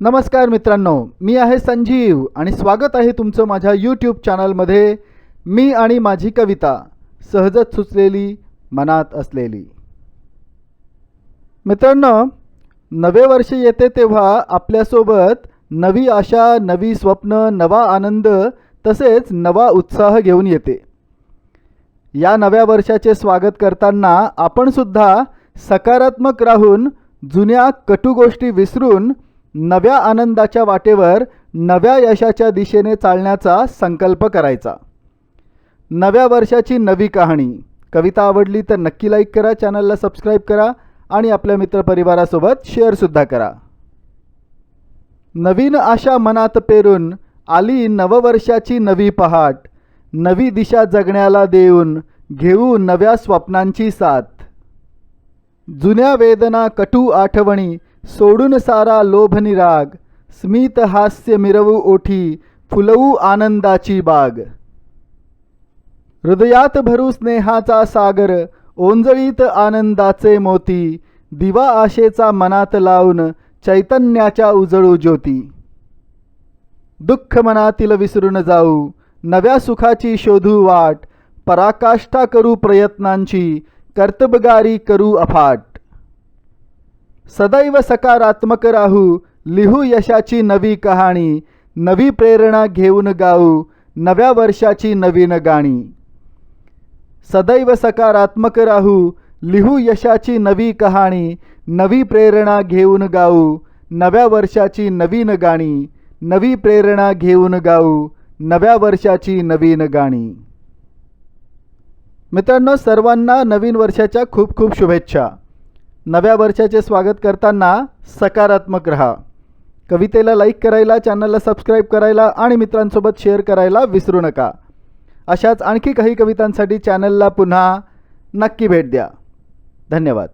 नमस्कार मित्रांनो मी आहे संजीव आणि स्वागत आहे तुमचं माझ्या यूट्यूब चॅनलमध्ये मी आणि माझी कविता सहजच सुचलेली मनात असलेली. मित्रांनो नवे वर्ष येते तेव्हा आपल्यासोबत नवी आशा नवी स्वप्न नवा आनंद तसेच नवा उत्साह घेऊन येते. या नव्या वर्षाचे स्वागत करताना आपण सुद्धा सकारात्मक राहून जुन्या कटू गोष्टी विसरून नव्या आनंदाच्या वाटेवर नव्या यशाच्या दिशेने चालण्याचा संकल्प करायचा. नव्या वर्षाची नवी कहाणी. कविता आवडली तर नक्की लाईक करा चॅनलला सबस्क्राईब करा आणि आपल्या मित्रपरिवारासोबत शेअरसुद्धा करा. नवीन आशा मनात पेरून आली नववर्षाची नवी पहाट. नवी दिशा जगण्याला देऊन घेऊ नव्या स्वप्नांची साथ. जुन्या वेदना कटू आठवणी सोडून सारा लोभनिराग स्मित हास्य मिरवू ओठी फुलवू आनंदाची बाग. हृदयात भरू स्नेहाचा सागर ओंजळीत आनंदाचे मोती दिवा आशेचा मनात लावून चैतन्याच्या उजळू ज्योती. दुःख मनातील विसरून जाऊ नव्या सुखाची शोधू वाट पराकाष्ठा करू प्रयत्नांची कर्तबगारी करू अफाट. सदैव सकारात्मक राहू लिहू यशाची नवी कहाणी नवी प्रेरणा घेऊन गाऊ नव्या वर्षाची नवीन गाणी. सदैव सकारात्मक राहू लिहू यशाची नवी कहाणी नवी प्रेरणा घेऊन गाऊ नव्या वर्षाची नवीन गाणी नवी प्रेरणा घेऊन गाऊ नव्या वर्षाची नवीन गाणी. मित्रांनो सर्वांना नवीन वर्षाच्या खूप खूप शुभेच्छा. नव्या वर्षाचे स्वागत करताना सकारात्मक रहा. कवितेला लाईक करायला चॅनलला सबस्क्राईब करायला आणि मित्रांसोबत शेअर करायला विसरू नका. अशाच आणखी काही कवितांसाठी चॅनलला पुन्हा नक्की भेट द्या. धन्यवाद.